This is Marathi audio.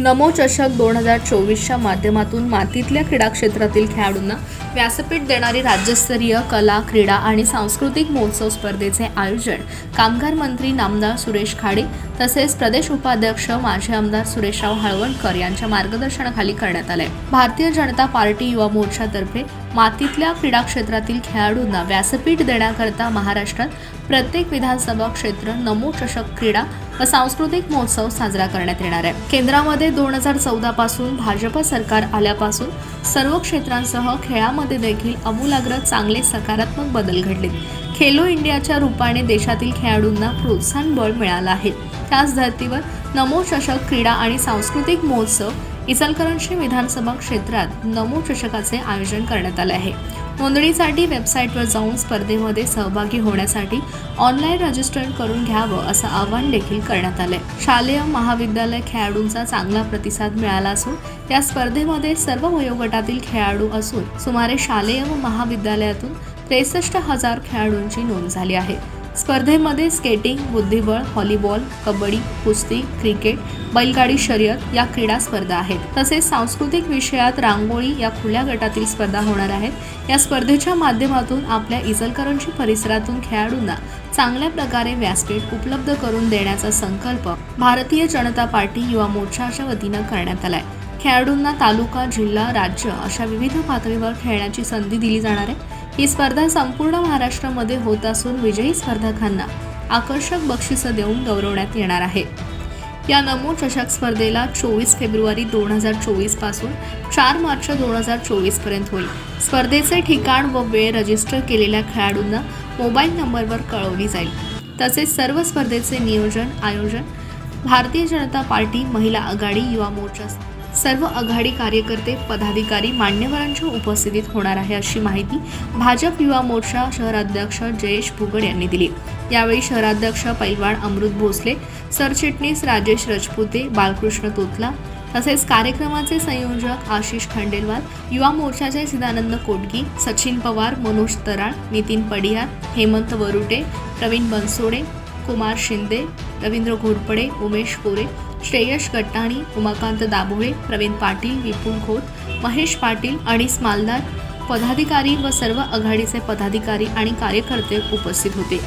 नमो चषक दोन हजार चोवीसच्या माध्यमातून मातीतल्या क्रीडा क्षेत्रातील खेळाडूंना व्यासपीठ देणारी राज्यस्तरीय कला क्रीडा आणि सांस्कृतिक महोत्सव स्पर्धेचे आयोजन कामगार मंत्री नामदार सुरेश खाडे तसेच प्रदेश उपाध्यक्ष माजी आमदार सुरेशराव हळवणकर यांच्या मार्गदर्शनाखाली करण्यात आले. भारतीय जनता पार्टी युवा मोर्चातर्फे मातीतल्या क्रीडा क्षेत्रातील खेळाडूंना व्यासपीठ देण्याकरता महाराष्ट्रात प्रत्येक विधानसभा क्षेत्र नमो चषक क्रीडा व सांस्कृतिक महोत्सव साजरा करण्यात येणार आहे. केंद्रामध्ये दोन हजार चौदा पासून भाजप सरकार आल्यापासून सर्व क्षेत्रांसह खेळामध्ये देखील अमूलाग्र चांगले सकारात्मक बदल घडले खेलो इंडियाच्या रूपाने देशातील खेळाडूंना प्रोत्साहन बळ मिळालं आहे. त्याच धर्तीवर नमो चषक क्रीडा आणि सांस्कृतिक महोत्सव इचलकरंजी विधानसभा क्षेत्रात नमो चषकाचे आयोजन करण्यात आले आहे. नोंदणीसाठी वेबसाईटवर जाऊन स्पर्धेमध्ये सहभागी होण्यासाठी ऑनलाईन रजिस्टर करून घ्यावं असं आवाहन देखील करण्यात आलंय. शालेय महाविद्यालय खेळाडूंचा चांगला प्रतिसाद मिळाला असून या स्पर्धेमध्ये सर्व वयोगटातील खेळाडू असून सुमारे शालेय व महाविद्यालयातून त्रेसष्ट हजार खेळाडूंची नोंद झाली आहे. स्पर्धेमध्ये स्केटिंग बुद्धिबळ व्हॉलीबॉल कबड्डी कुस्ती क्रिकेट बैलगाडी शर्यत या क्रीडा स्पर्धा आहेत. तसेच सांस्कृतिक विषयात रांगोळी या खुल्या गटातील स्पर्धा होणार आहेत. या स्पर्धेच्या माध्यमातून आपल्या इचलकरंजी परिसरातून खेळाडूंना चांगल्या प्रकारे व्यासपीठ उपलब्ध करून देण्याचा संकल्प भारतीय जनता पार्टी युवा मोर्चाच्या वतीनं करण्यात आलाय. खेळाडूंना तालुका जिल्हा राज्य अशा विविध पातळीवर खेळण्याची संधी दिली जाणार आहे. ही स्पर्धा संपूर्ण महाराष्ट्रामध्ये होत असून विजयी स्पर्धकांना आकर्षक बक्षिसं देऊन गौरवण्यात येणार आहे. या नमो चषक स्पर्धेला चोवीस फेब्रुवारी दोन हजार चोवीसपासून चार मार्च दोन हजार चोवीसपर्यंत होईल. स्पर्धेचे ठिकाण व वेळ रजिस्टर केलेल्या खेळाडूंना मोबाईल नंबरवर कळवली जाईल. तसेच सर्व स्पर्धेचे नियोजन आयोजन भारतीय जनता पार्टी महिला आघाडी युवा मोर्चा सर्व आघाडी कार्यकर्ते पदाधिकारी मान्यवरांच्या उपस्थितीत होणार आहे अशी माहिती भाजप युवा मोर्चा शहराध्यक्ष जयेश भुगड यांनी दिली. यावेळी शहराध्यक्ष पैलवान अमृत भोसले सरचिटणीस राजेश रजपुते बालकृष्ण तोतला तसेच कार्यक्रमाचे संयोजक आशिष खंडेलवाल युवा मोर्चाचे सिदानंद कोटगी सचिन पवार मनोज तराळ नितीन पडियार हेमंत वरुटे प्रवीण बनसोडे कुमार शिंदे रवींद्र घोरपडे उमेश कोरे श्रेयश गट्टाणी उमाकांत दाभोळे प्रवीण पाटील विपुल खोत महेश पाटील आणि मालदार पदाधिकारी व सर्व आघाडीचे पदाधिकारी आणि कार्यकर्ते उपस्थित होते.